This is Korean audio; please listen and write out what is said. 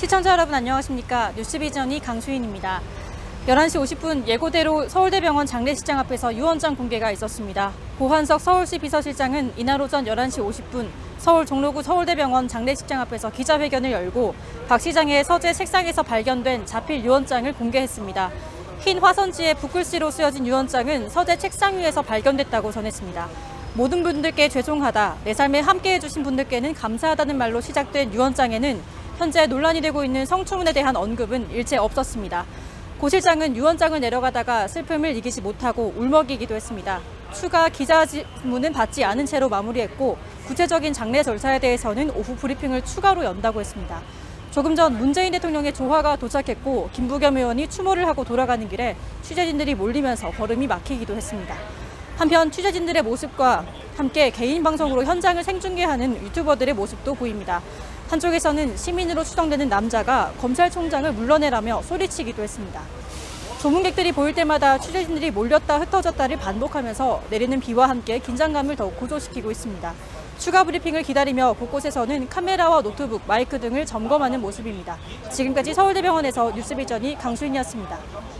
시청자 여러분 안녕하십니까 뉴스비전이 강수인입니다. 11시 50분 예고대로 서울대병원 장례식장 앞에서 유언장 공개가 있었습니다. 고한석 서울시 비서실장은 이날 오전 11시 50분 서울 종로구 서울대병원 장례식장 앞에서 기자회견을 열고 박 시장의 서재 책상에서 발견된 자필 유언장을 공개했습니다. 흰 화선지에 붓글씨로 쓰여진 유언장은 서재 책상 위에서 발견됐다고 전했습니다. 모든 분들께 죄송하다, 내 삶에 함께 해 주신 분들께는 감사하다는 말로 시작된 유언장에는 현재 논란이 되고 있는 성추문에 대한 언급은 일체 없었습니다. 고 실장은 유언장을 내려가다가 슬픔을 이기지 못하고 울먹이기도 했습니다. 추가 기자 질문은 받지 않은 채로 마무리했고 구체적인 장례 절차에 대해서는 오후 브리핑을 추가로 연다고 했습니다. 조금 전 문재인 대통령의 조화가 도착했고 김부겸 의원이 추모를 하고 돌아가는 길에 취재진들이 몰리면서 걸음이 막히기도 했습니다. 한편 취재진들의 모습과 함께 개인 방송으로 현장을 생중계하는 유튜버들의 모습도 보입니다. 한쪽에서는 시민으로 추정되는 남자가 검찰총장을 물러내라며 소리치기도 했습니다. 조문객들이 보일 때마다 취재진들이 몰렸다 흩어졌다를 반복하면서 내리는 비와 함께 긴장감을 더욱 고조시키고 있습니다. 추가 브리핑을 기다리며 곳곳에서는 카메라와 노트북, 마이크 등을 점검하는 모습입니다. 지금까지 서울대병원에서 뉴스비전이 강수인이었습니다.